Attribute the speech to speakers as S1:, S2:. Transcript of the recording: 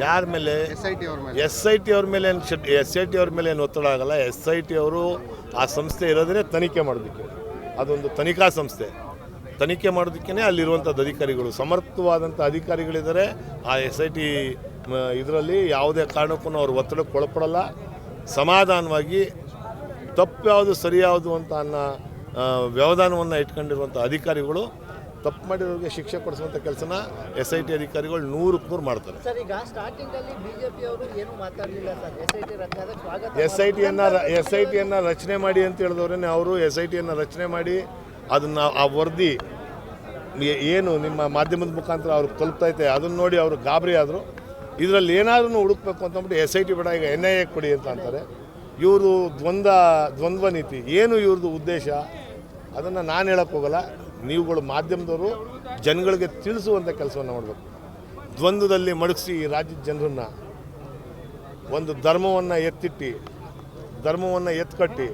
S1: ಯಾರ ಮೇಲೆ?
S2: S I T ಅವ್ರ ಮೇಲೆ.
S1: ಎಸ್ ಐ ಟಿ ಅವ್ರ ಮೇಲೆ ಏನು ಎಸ್ ಐ ಟಿ ಅವ್ರ ಮೇಲೆ ಏನು ಒತ್ತಡ ಆಗಲ್ಲ. ಎಸ್ ಐ ಟಿ ಅವರು ಆ ಸಂಸ್ಥೆ ಇರೋದೇ ತನಿಖೆ ಮಾಡೋದಕ್ಕೆ. ಅದೊಂದು ತನಿಖಾ ಸಂಸ್ಥೆ. ತನಿಖೆ ಮಾಡೋದಕ್ಕೇ ಅಲ್ಲಿರುವಂಥದ್ದು ಅಧಿಕಾರಿಗಳು. ಸಮರ್ಥವಾದಂಥ ಅಧಿಕಾರಿಗಳಿದ್ದಾರೆ. ಆ ಎಸ್ ಐ ಟಿ ಇದರಲ್ಲಿ ಯಾವುದೇ ಕಾರಣಕ್ಕೂ ಅವರು ಒತ್ತಡಕ್ಕೆ ಒಳಪಡಲ್ಲ. ಸಮಾಧಾನವಾಗಿ ತಪ್ಪು ಯಾವುದು ಸರಿಯಾವುದು ಅಂತ ಅನ್ನೋ ವ್ಯವಧಾನವನ್ನು ಇಟ್ಕೊಂಡಿರುವಂಥ ಅಧಿಕಾರಿಗಳು ತಪ್ಪು ಮಾಡಿರೋರಿಗೆ ಶಿಕ್ಷೆ ಕೊಡಿಸುವಂಥ ಕೆಲಸನ ಎಸ್ ಐ ಟಿ ಅಧಿಕಾರಿಗಳು ನೂರಕ್ಕೆ ನೂರು ಮಾಡ್ತಾರೆ.
S3: ಸರ್ ಈಗ ಸ್ಟಾರ್ಟಿಂಗ್ ಅಲ್ಲಿ ಬಿಜೆಪಿ ಅವರು ಏನು ಮಾತಾಡಲಿಲ್ಲ ಸರ್. ಎಸ್ ಐ ಟಿ ರಚನೆ ಸ್ವಾಗತ
S1: ಎಸ್ ಐ ಟಿಯನ್ನು ಎಸ್ ಐ ಟಿಯನ್ನು ರಚನೆ ಮಾಡಿ ಅಂತ ಹೇಳಿದವ್ರೇ ಅವರು ಎಸ್ ಐ ಟಿಯನ್ನು ರಚನೆ ಮಾಡಿ ಅದನ್ನು ಆ ವರದಿ ಏನು ನಿಮ್ಮ ಮಾಧ್ಯಮದ ಮುಖಾಂತರ ಅವ್ರಿಗೆ ತಲುಪ್ತೈತೆ ಅದನ್ನು ನೋಡಿ ಅವರು ಗಾಬರಿ ಆದರು. ಇದರಲ್ಲಿ ಏನಾದ್ರೂ ಹುಡುಕ್ಬೇಕು ಅಂತಂದ್ಬಿಟ್ಟು ಎಸ್ ಐ ಟಿ ಬೇಡ ಈಗ ಎನ್ ಐ ಎ ಕೊಡಿ ಅಂತ ಅಂತಾರೆ. ಇವರು ದ್ವಂದ್ವ ದ್ವಂದ್ವ ನೀತಿ ಏನು ಇವ್ರದ್ದು ಉದ್ದೇಶ? ಅದನ್ನು ನಾನು ಹೇಳೋಕ್ಕೋಗಲ್ಲ ನೀವುಗಳು ಮಾಧ್ಯಮದವರು ಜನಗಳಿಗೆ ತಿಳಿಸುವಂಥ ಕೆಲಸವನ್ನು ಮಾಡಬೇಕು. ದ್ವಂದ್ವದಲ್ಲಿ ಮಡಗಿಸಿ ಈ ರಾಜ್ಯದ ಜನರನ್ನು ಒಂದು ಧರ್ಮವನ್ನು ಎತ್ತಿಟ್ಟು, ಧರ್ಮವನ್ನು ಎತ್ಕಟ್ಟಿ